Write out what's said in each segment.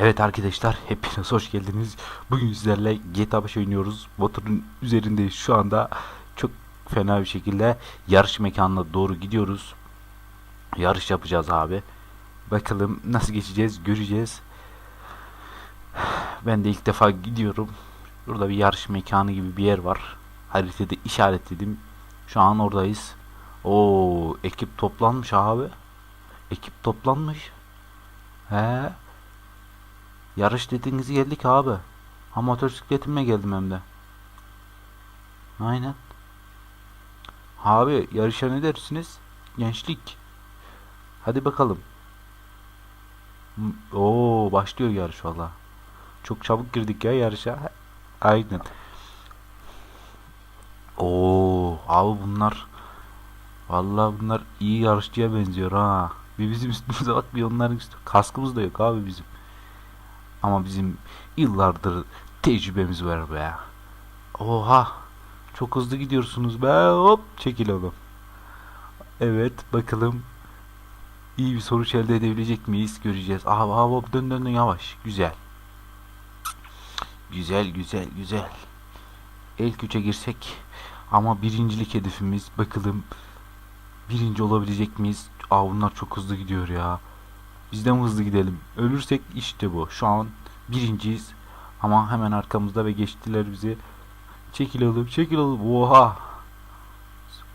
Evet arkadaşlar hepiniz hoş geldiniz. Bugün sizlerle GTA 5 oynuyoruz. Motorun üzerindeyiz şu anda. Çok fena bir şekilde yarış mekanına doğru gidiyoruz. Yarış yapacağız abi. Bakalım nasıl geçeceğiz göreceğiz. Ben de ilk defa gidiyorum. Burada bir yarış mekanı gibi bir yer var. Haritada işaretledim. Şu an oradayız. Oo ekip toplanmış abi. Ekip toplanmış. He. Yarış dediğiniz geldik abi. Ha motosikletimle geldim hem de. Aynen. Abi yarışa ne dersiniz? Gençlik. Hadi bakalım. M- Oo başlıyor yarış valla. Çok çabuk girdik ya yarışa. Aynen. Oo abi bunlar Vallahi bunlar iyi yarışçıya benziyor ha. Bir bizim üstümüze bak bir onların üstü. Kaskımız da yok abi bizim. Ama bizim yıllardır tecrübemiz var be. Oha. Çok hızlı gidiyorsunuz be. Hop çekil oğlum. Evet bakalım. İyi bir sonuç elde edebilecek miyiz? Göreceğiz. Aha aha hop dön dön dön yavaş. Güzel. Güzel güzel güzel. İlk üçe girsek ama birincilik hedefimiz bakalım birinci olabilecek miyiz? Aa bunlar çok hızlı gidiyor ya. Biz de mi hızlı gidelim? Ölürsek işte bu. Şu an birinciyiz. Ama hemen arkamızda ve geçtiler bizi. Çekil oğlum, çekil oğlum. Oha.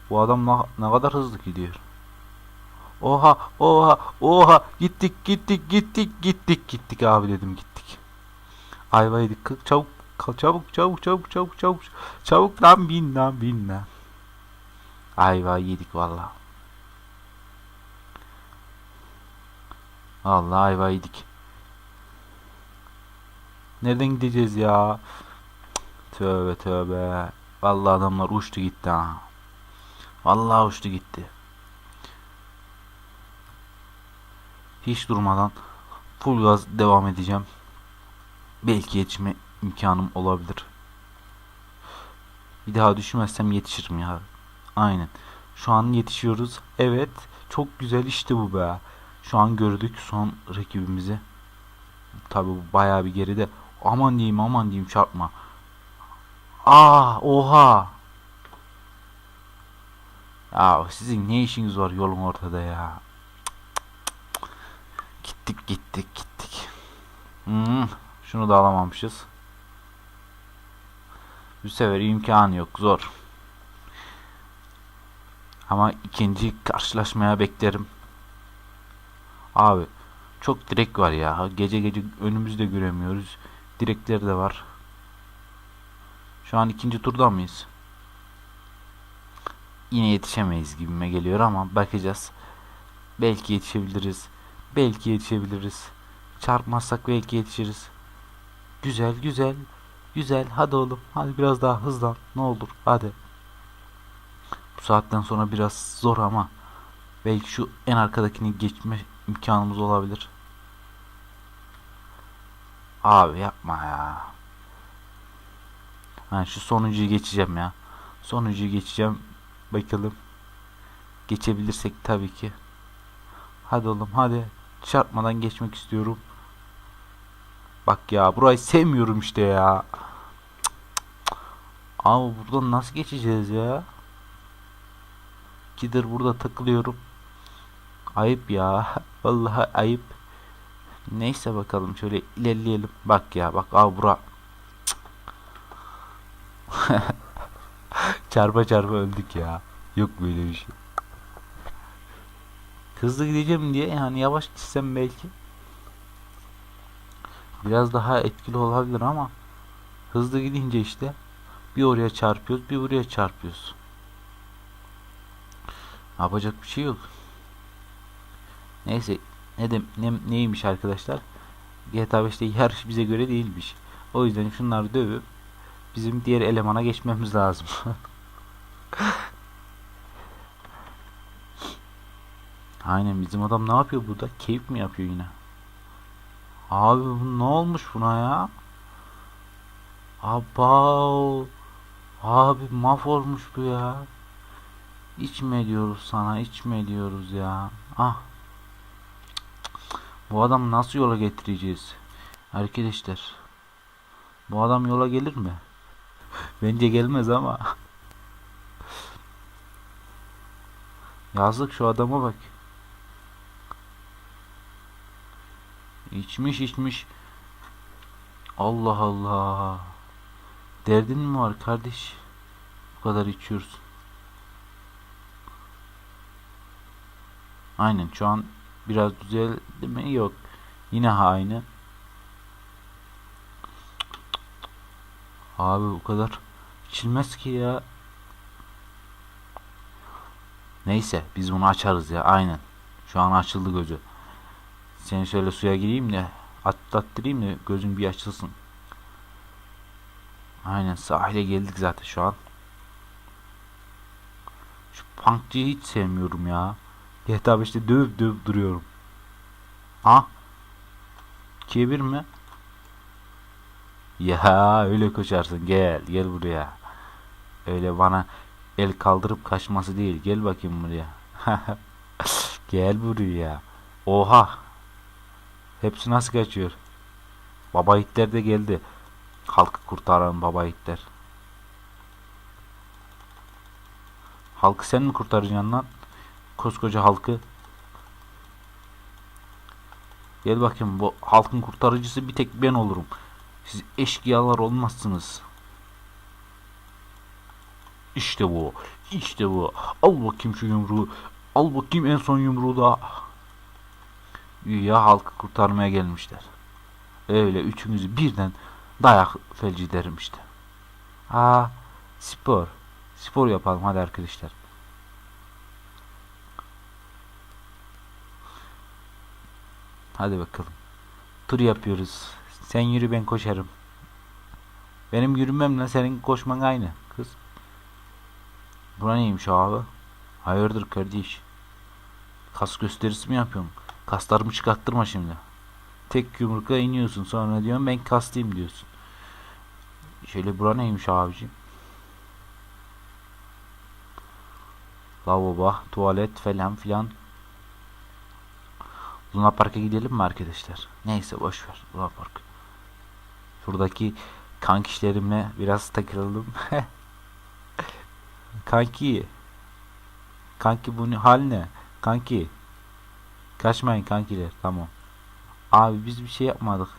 Bu adam ne, ne kadar hızlı gidiyor. Oha, oha, oha. Gittik, gittik, gittik, gittik, gittik abi dedim gittik. Ayva yedik. Çabuk, kalk, çabuk, çabuk, çabuk, çabuk, çabuk. Çabuk lan bin lan bin lan. Ayva yedik vallahi. Allah ayva. Nereden gideceğiz ya? Tövbe tövbe. Vallahi adamlar uçtu gitti ha. Vallahi uçtu gitti. Hiç durmadan full gaz devam edeceğim. Belki yetişme imkanım olabilir. Bir daha düşmezsem yetişirim ya. Aynen. Şu an yetişiyoruz. Evet. Çok güzel işte bu be. Şu an gördük son rakibimizi. Tabi bayağı bir geride. Aman diyeyim aman diyeyim çarpma. Aa oha. Ya sizin ne işiniz var yolun ortada ya. Gittik gittik gittik. Hmm, şunu da alamamışız. Bu sefer imkanı yok zor. Ama ikinci karşılaşmaya beklerim. Abi çok direk var ya. Gece gece önümüzde göremiyoruz. Direkleri de var. Şu an ikinci turda mıyız? Yine yetişemeyiz gibime geliyor ama bakacağız. Belki yetişebiliriz. Belki yetişebiliriz. Çarpmazsak belki yetişiriz. Güzel güzel. Güzel. Hadi oğlum. Hadi biraz daha hızlan. Ne olur. Hadi. Bu saatten sonra biraz zor ama belki şu en arkadakini geçme imkanımız olabilir. Abi yapma ya. Ha, şu sonuncuyu geçeceğim ya. Sonuncuyu geçeceğim. Bakalım. Geçebilirsek tabii ki. Hadi oğlum hadi. Çarpmadan geçmek istiyorum. Bak ya burayı sevmiyorum işte ya. Cık, cık, buradan nasıl geçeceğiz ya? Kidir burada takılıyorum. Ayıp ya. Vallahi ayıp. Neyse bakalım şöyle ilerleyelim. Bak ya bak al bura. çarpa çarpa öldük ya. Yok böyle bir şey. Hızlı gideceğim diye yani yavaş gitsem belki. Biraz daha etkili olabilir ama hızlı gidince işte bir oraya çarpıyoruz bir buraya çarpıyoruz. Yapacak bir şey yok. Neyse ne, de, ne neymiş arkadaşlar? GTA 5'te yarış bize göre değilmiş. O yüzden şunları dövüp bizim diğer elemana geçmemiz lazım. Aynen bizim adam ne yapıyor burada? Keyif mi yapıyor yine? Abi bu ne olmuş buna ya? Abav. Abi mahvolmuş bu ya. İçme diyoruz sana, içme diyoruz ya. Ah. Bu adamı nasıl yola getireceğiz? Arkadaşlar. Bu adam yola gelir mi? Bence gelmez ama. Yazık şu adama bak. İçmiş içmiş. Allah Allah. Derdin mi var kardeş? Bu kadar içiyorsun. Aynen şu an biraz düzeldi mi? Yok. Yine aynı. Abi bu kadar içilmez ki ya. Neyse biz bunu açarız ya aynen. Şu an açıldı gözü. Seni şöyle suya gireyim de atlattırayım da gözün bir açılsın. Aynen sahile geldik zaten şu an. Şu punkçıyı hiç sevmiyorum ya. GTA 5'te dövüp dövüp duruyorum. Ha? 2'ye 1 mi? Ya öyle koşarsın gel gel buraya. Öyle bana el kaldırıp kaçması değil. Gel bakayım buraya. gel buraya. Oha. Hepsi nasıl kaçıyor? Baba Hitler de geldi. Halkı kurtaran baba Hitler. Halkı sen mi kurtaracaksın lan? Koskoca halkı. Gel bakayım bu halkın kurtarıcısı bir tek ben olurum. Siz eşkıyalar olmazsınız. İşte bu. İşte bu. Al bakayım şu yumruğu. Al bakayım en son yumruğu da. Ya halkı kurtarmaya gelmişler. Öyle üçümüzü birden dayak felci derim işte. Ha spor. Spor yapalım hadi arkadaşlar. Hadi bakalım. Tur yapıyoruz. Sen yürü ben koşarım. Benim yürümemle senin koşman aynı kız. Buna neymiş abi? Hayırdır kardeş? Kas gösterisi mi yapıyorum? Kaslarımı çıkarttırma şimdi. Tek yumrukla iniyorsun sonra diyorsun ben kaslıyım diyorsun. Şöyle bura neymiş abicim? Lavabo, tuvalet falan filan. Luna Park'a gidelim mi arkadaşlar? Neyse boş ver Luna Park. Şuradaki kankişlerimle biraz takılalım. Kanki. Kanki bu ne- hal ne? Kanki. Kaçmayın kankiler. Tamam. Abi biz bir şey yapmadık.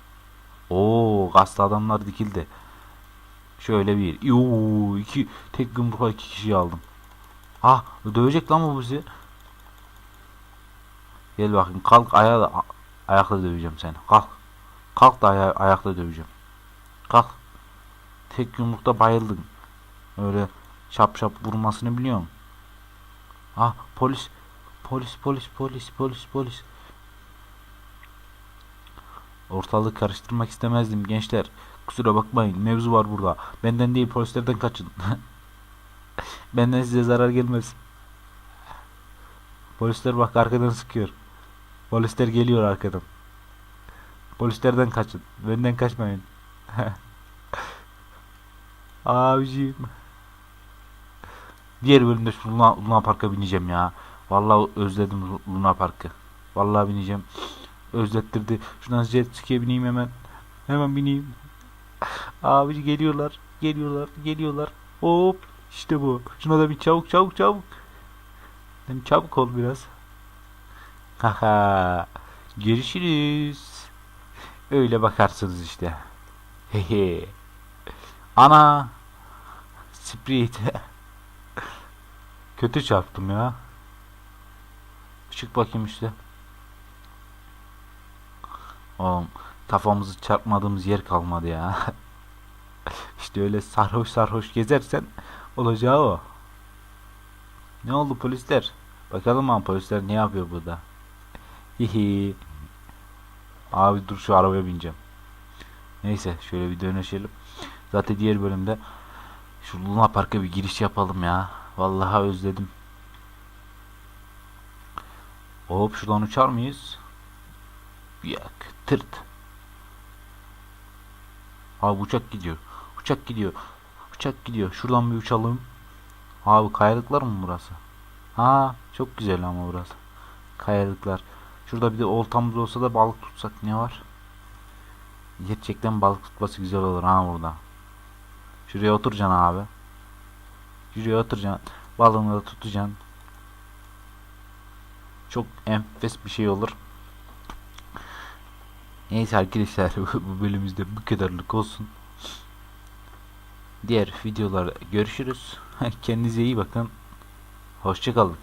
Oo, kaslı adamlar dikildi. Şöyle bir. Yoo, iki tek yumrukla iki kişiyi aldım. Ah, dövecek lan bu bizi. Gel bakayım kalk ayağa ayakla döveceğim seni. Kalk. Kalk da aya ayakla döveceğim. Kalk. Tek yumrukta bayıldın. Öyle şap şap vurmasını biliyorum. Ah polis. Polis polis polis polis polis. Ortalığı karıştırmak istemezdim gençler. Kusura bakmayın mevzu var burada. Benden değil polislerden kaçın. Benden size zarar gelmez. Polisler bak arkadan sıkıyor. Polisler geliyor arkadan. Polislerden kaçın. Benden kaçmayın. Abiciğim. Diğer bölümde şu Luna, Luna Park'a bineceğim ya. Vallahi özledim Lu- Luna Park'ı. Vallahi bineceğim. Özlettirdi. Şuradan jet ski'ye bineyim hemen. Hemen bineyim. Abici geliyorlar. Geliyorlar. Geliyorlar. Hop. İşte bu. Şuna da bir çabuk çabuk çabuk. Sen çabuk ol biraz. Haha. Görüşürüz. Öyle bakarsınız işte. Hehe. Ana. Sprite. Kötü çarptım ya. Çık bakayım işte. Oğlum kafamızı çarpmadığımız yer kalmadı ya. işte öyle sarhoş sarhoş gezersen olacağı o. Ne oldu polisler? Bakalım ama polisler ne yapıyor burada? Hihi. Abi dur şu arabaya bineceğim. Neyse şöyle bir dönüşelim. Zaten diğer bölümde şu Luna Park'a bir giriş yapalım ya. Vallahi özledim. Hop şuradan uçar mıyız? Yak tırt. Abi uçak gidiyor. Uçak gidiyor. Uçak gidiyor. Şuradan bir uçalım. Abi kayalıklar mı burası? Ha çok güzel ama burası. Kayalıklar. Şurada bir de oltamız olsa da balık tutsak ne var? Gerçekten balık tutması güzel olur ha burada. Şuraya oturacaksın abi. Şuraya oturacaksın. Balığını da tutacaksın. Çok enfes bir şey olur. Neyse arkadaşlar bu bölümümüzde bu kadarlık olsun. Diğer videolarda görüşürüz. Kendinize iyi bakın. Hoşçakalın.